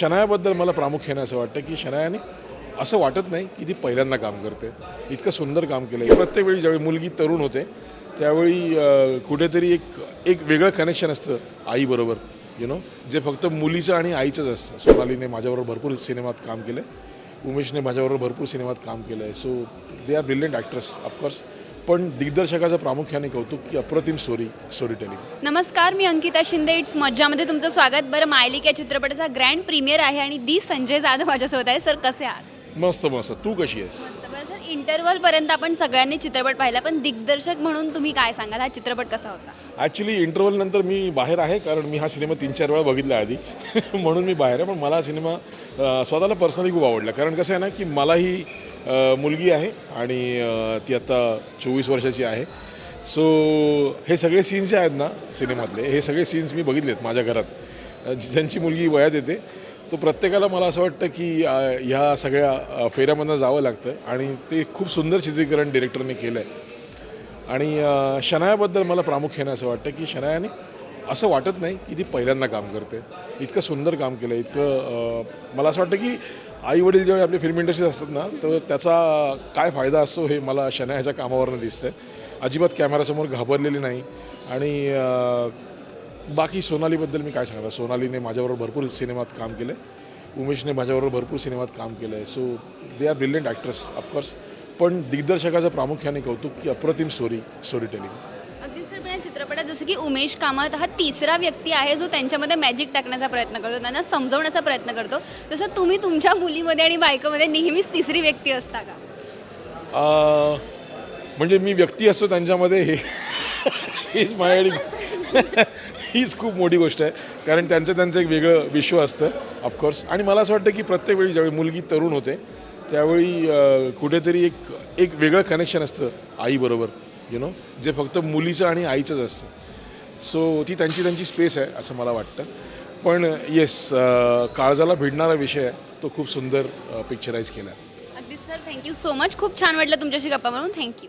शनायाबद्दल मला प्रामुख्याने असं वाटतं की शनायाने असं वाटत नाही की ती पहिल्यांदा काम करते. इतकं सुंदर काम केलं आहे प्रत्येक वेळी ज्यावेळी मुलगी तरुण होते त्यावेळी कुठेतरी एक एक वेगळं कनेक्शन असतं आईबरोबर यु नो जे फक्त मुलीचं आणि आईचंच असतं. सोनालीने माझ्याबरोबर भरपूर सिनेमात काम केलं आहे उमेशने माझ्याबरोबर भरपूर सिनेमात काम केलं आहे so they are brilliant actors of course पण दिग्दर्शकाचं प्रामुख्याने कौतुक की अप्रतिम स्टोरी स्टोरी टेलिंग नमस्कार मी अंकिता शिंदे. इट्स मज्जामध्ये तुमचं स्वागत. बरं मायलिक या चित्रपटाचा ग्रँड प्रीमियर आहे आणि दी संजय जाधव माझ्यासोबत आहे. सर कसे आहात? मस्त मस्त. तू कशी आहेस? मस्त बरं. सर इंटरव्हलपर्यंत आपण सगळ्यांनी चित्रपट पाहिला पण दिग्दर्शक म्हणून तुम्ही काय सांगाल? हा चित्रपट कसा होता? ॲक्च्युली इंटरव्हल नंतर मी बाहेर आहे कारण मी हा सिनेमा तीन चार वेळा बघितला आधी. म्हणून मी बाहेर आहे पण मला हा सिनेमा अ, स्वतःला पर्सनली खूप आवडला. कारण कसं आहे ना की मलाही मुलगी आहे आणि ती आता चोवीस वर्षाची आहे. सो हे सगळे सीन्स जे आहेत ना सिनेमातले हे सगळे सीन्स मी बघितलेत माझ्या घरात. ज्यांची मुलगी वयात येते तो प्रत्येकाला मला असं वाटतं की ह्या सगळ्या फेऱ्यामधनं जावं लागतं आणि ते खूप सुंदर चित्रीकरण डिरेक्टरने केलं आहे आणि शनायाबद्दल मला प्रामुख्याने असं वाटतं की शनायाने असं वाटत नाही की ती पहिल्यांदा काम करते. इतकं सुंदर काम केलं इतकं मला असं वाटतं की आई वडील जेव्हा आपली फिल्म इंडस्ट्रीज असतात ना तर त्याचा काय फायदा असतो हे मला शनायाच्या कामावरनं दिसतं अजिबात कॅमेरासमोर घाबरलेली नाही. आणि बाकी सोनालीबद्दल मी काय सांगणार? सोनालीने माझ्याबरोबर भरपूर सिनेमात काम केलं आहे उमेशने माझ्याबरोबर भरपूर सिनेमात काम केलं आहे so they are brilliant actors of course पण दिग्दर्शकाचं प्रामुख्याने कौतुक की अप्रतिम स्टोरी स्टोरी टेलिंग अगदी सर पण या चित्रपटात जसं की उमेश कामत हा तिसरा व्यक्ती आहे जो त्यांच्यामध्ये मॅजिक टाकण्याचा प्रयत्न करतो त्यांना समजवण्याचा प्रयत्न करतो. तसं तुम्ही तुमच्या मुलीमध्ये आणि बायकोमध्ये नेहमीच तिसरी व्यक्ती असता का? अं, म्हणजे मी व्यक्ती असतो त्यांच्यामध्ये हे हीच माझ्यासाठी हीच खूप मोठी गोष्ट आहे. कारण त्यांचं त्यांचं एक वेगळं विश्व असतं ऑफकोर्स आणि मला असं वाटतं की प्रत्येक वेळी ज्यावेळी मुलगी तरुण होते त्यावेळी अं, कुठेतरी एक एक वेगळं कनेक्शन असतं आईबरोबर यु नो जे फक्त मुलीचं आणि आईचंच असतं. सो ती त्यांची त्यांची स्पेस आहे असं मला वाटतं. पण येस काळजाला भिडणारा विषय आहे तो खूप सुंदर पिक्चराईज केला. आहे अगदी सर थँक्यू सो मच खूप छान वाटलं तुमच्याशी गप्पा म्हणून थँक्यू